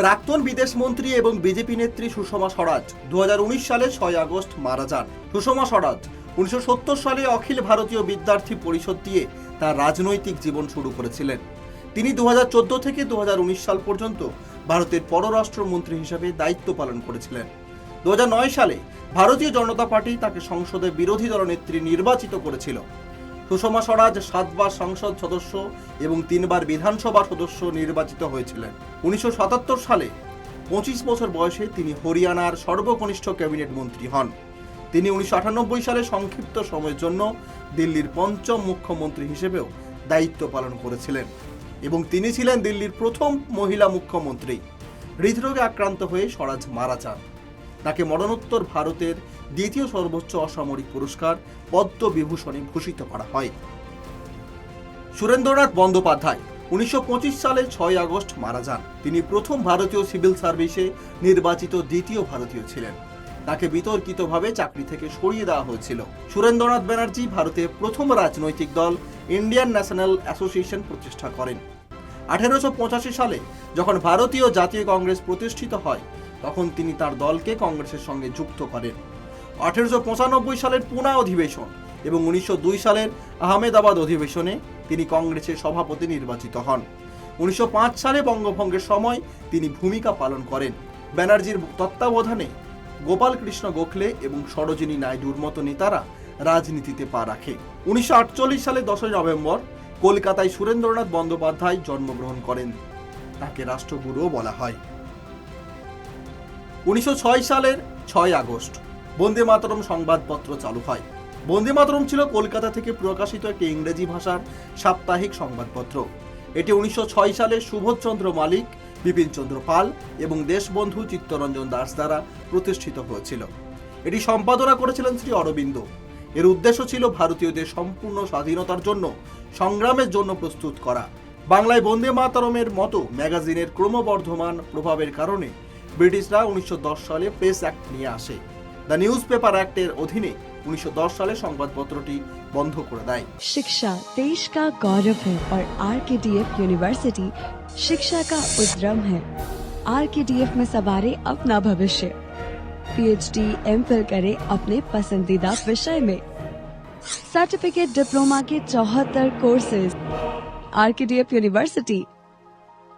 প্রাক্তন বিদেশ মন্ত্রী এবং বিজেপি নেত্রী সুষমা স্বরাজ দু হাজার উনিশ সালে ছয় আগস্ট মারা যান। সুষমা স্বরাজ উনিশশো সত্তর সালে অখিল ভারতীয় বিদ্যার্থী পরিষদ দিয়ে তার রাজনৈতিক জীবন শুরু করেছিলেন। তিনি দু হাজার চোদ্দ থেকে দু হাজার উনিশ সাল পর্যন্ত ভারতের পররাষ্ট্রমন্ত্রী হিসেবে দায়িত্ব পালন করেছিলেন। দু হাজার নয় সালে ভারতীয় জনতা পার্টি তাকে সংসদে বিরোধী দলনেত্রী নির্বাচিত করেছিল। সুষমা স্বরাজ সাতবার সংসদ সদস্য এবং তিনবার বিধানসভা সদস্য নির্বাচিত হয়েছিলেন। উনিশশো সাতাত্তর সালে পঁচিশ বছর বয়সে তিনি হরিয়ানার সর্বকনিষ্ঠ ক্যাবিনেট মন্ত্রী হন। তিনি উনিশশো আটানব্বই সালে সংক্ষিপ্ত সময়ের জন্য দিল্লির পঞ্চম মুখ্যমন্ত্রী হিসেবেও দায়িত্ব পালন করেছিলেন এবং তিনি ছিলেন দিল্লির প্রথম মহিলা মুখ্যমন্ত্রী। হৃদরোগে আক্রান্ত হয়ে স্বরাজ মারা যান। তাকে মরণোত্তর ভারতের দ্বিতীয় সর্বোচ্চ অসামরিক পুরস্কার পদ্ম বিভূষণে ভূষিত করা হয়। সুরেন্দ্রনাথ বন্দ্যোপাধ্যায় উনিশশো পঁচিশ সালে ছয় আগস্ট মারা যান। তিনি প্রথম ভারতীয় সিভিল সার্ভিসে নির্বাচিত দ্বিতীয় ভারতীয় ছিলেন। তাকে বিতর্কিতভাবে চাকরি থেকে সরিয়ে দেওয়া হয়েছিল। সুরেন্দ্রনাথ ব্যানার্জি ভারতের প্রথম রাজনৈতিক দল ইন্ডিয়ান ন্যাশনাল অ্যাসোসিয়েশন প্রতিষ্ঠা করেন। আঠেরোশো সালে যখন ভারতীয় জাতীয় কংগ্রেস প্রতিষ্ঠিত হয়, তখন তিনি তার দলকে কংগ্রেসের সঙ্গে যুক্ত করেন। আঠেরোশো পঁচানব্বই সালের পুনা অধিবেশন এবং উনিশশো দুই সালের আহমেদাবাদ অধিবেশনে তিনি কংগ্রেসের সভাপতি নির্বাচিত হন। উনিশশো পাঁচ সালে বঙ্গভঙ্গের সময় তিনি ভূমিকা পালন করেন। ব্যানার্জির তত্ত্বাবধানে গোপাল কৃষ্ণ গোখলে এবং সরোজিনী নাইডুর মতো নেতারা রাজনীতিতে পা রাখে। উনিশশো আটচল্লিশ সালে দশই নভেম্বর কলকাতায় সুরেন্দ্রনাথ বন্দ্যোপাধ্যায় জন্মগ্রহণ করেন। তাকে রাষ্ট্রগুরুও বলা হয়। উনিশশো ছয় সালের ছয় আগস্ট বন্দে মাতরম সংবাদপত্র চালু হয়। বন্দে মাতরম ছিল কলকাতা থেকে প্রকাশিত একটি ইংরেজি ভাষার সাপ্তাহিক সংবাদপত্র। এটি উনিশশো ছয় সালে সুবোধচন্দ্র মালিক বিপিনচন্দ্র পাল এবং দেশবন্ধু চিত্তরঞ্জন দাস দ্বারা প্রতিষ্ঠিত হয়েছিল। এটি সম্পাদনা করেছিলেন শ্রী অরবিন্দ। এর উদ্দেশ্য ছিল ভারতীয়দের সম্পূর্ণ স্বাধীনতার জন্য, সংগ্রামের জন্য প্রস্তুত করা। বাংলায় বন্দে মাতরমের মতো ম্যাগাজিনের ক্রমবর্ধমান প্রভাবের কারণে ব্রিটিশরা উনিশশো দশ সালে প্রেস অ্যাক্ট নিয়ে আসে। দ্য নিউজ পেপার অ্যাক্টের অধীনে উনিশশো সালে সংবাদপত্রটি বন্ধ করে দেয় शिक्षा देश का गौरव है और are K D F university शिक्षा का उद्रम है आर के डी एफ में सवारे अपना भविष्य पीएचडी एम फिल करे अपने पसंदीदा विषय में सर्टिफिकेट डिप्लोमा के चौहत्तर courses R K D F university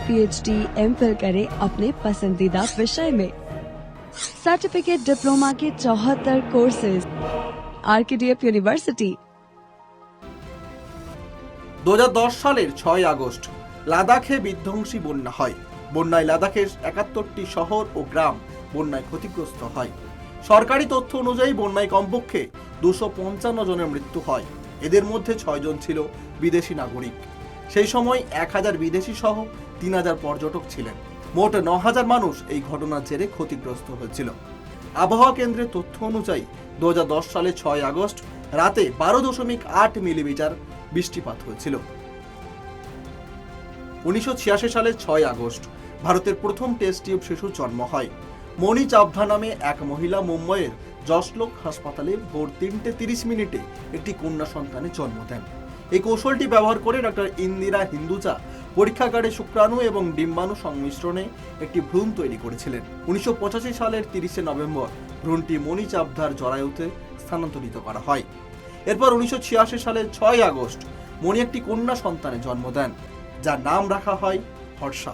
PhD M Phil करे अपने पसंदीदा विषय में सर्टिफिकेट डिप्लोमा के चौहत्तर courses R K D F university দু সালের ছয় আগস্ট লাদাখে বিধ্বংসী বন্যা হয় বন্যায় লাদাখের একাত্তরটি শহর ও গ্রাম বন্যায় ক্ষতিগ্রস্ত হয় সরকারি তথ্য অনুযায়ী বন্যায় কমপক্ষে দুশো পঞ্চান্ন জনের মৃত্যু হয় এদের মধ্যে ছয়জন ছিল বিদেশি নাগরিক সেই সময় এক হাজার বিদেশি সহ তিন হাজার পর্যটক ছিলেন। মোট ন হাজার মানুষ এই ঘটনার জেরে ক্ষতিগ্রস্ত হয়েছিল। আবহাওয়া কেন্দ্রের তথ্য অনুযায়ী দু সালে ছয় আগস্ট রাতে বারো দশমিক আট মিলিমিটার বৃষ্টিপাত হয়েছিল। উনিশশো সালে ছয় আগস্ট ভারতের প্রথম টেস্ট টিউব শিশুর জন্ম হয়। মণি চাবধা নামে এক মহিলা মুম্বইয়ের জসলোক হাসপাতালে ভোর তিনটে তিরিশ মিনিটে একটি কন্যা সন্তানের জন্ম দেন। এই কৌশলটি ব্যবহার করে ডক্টর ইন্দিরা হিন্দুজা পরীক্ষাগারে শুক্রাণু এবং ডিম্বাণু সংমিশ্রণে একটি ভ্রূণ তৈরি করেছিলেন। উনিশশো পঁচাশি সালের তিরিশে নভেম্বর ভ্রূণটি মণি চাবধার জরায়ুতে স্থানান্তরিত করা হয়। এরপর উনিশশো ছিয়াশি সালের ছয় আগস্ট মণি একটি কন্যা সন্তানের জন্ম দেন, যার নাম রাখা হয় হর্ষা।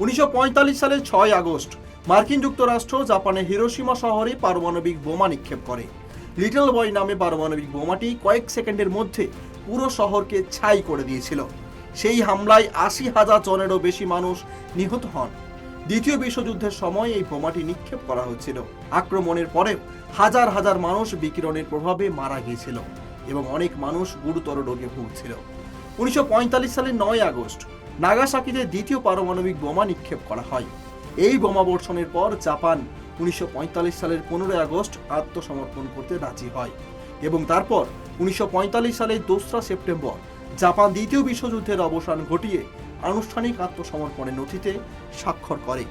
উনিশশো পঁয়তাল্লিশ সালের ছয় আগস্ট মার্কিন যুক্তরাষ্ট্র জাপানের হিরোসীমা শহরে পারমাণবিক বোমা নিক্ষেপ করে। লিটল বয় নামে পারমাণবিক বোমাটি কয়েক সেকেন্ডের মধ্যে পুরো শহরকে ছাই করে দিয়েছিল। সেই হামলায় আশি হাজার জনেরও বেশি মানুষ নিহত হন। দ্বিতীয় বিশ্বযুদ্ধের সময় এই বোমাটি নিক্ষেপ করা হয়েছিল আক্রমণের পরেও হাজার হাজার মানুষ বিকিরণের প্রভাবে মারা গিয়েছিল এবং অনেক মানুষ গুরুতর রোগে ভুগছিল। উনিশশো পঁয়তাল্লিশ সালের নয় আগস্ট নাগাসাকিতে দ্বিতীয় পারমাণবিক বোমা নিক্ষেপ করা হয়। এই বোমা বর্ষণের পর জাপান উনিশশো পঁয়তাল্লিশ সালের পনেরোই আগস্ট আত্মসমর্পণ করতে রাজি হয় এবং তারপর উনিশশো পঁয়তাল্লিশ সালের দোসরা সেপ্টেম্বর জাপান দ্বিতীয় বিশ্বযুদ্ধের অবসান ঘটিয়ে আনুষ্ঠানিক আত্মসমর্পণের নথিতে স্বাক্ষর করে।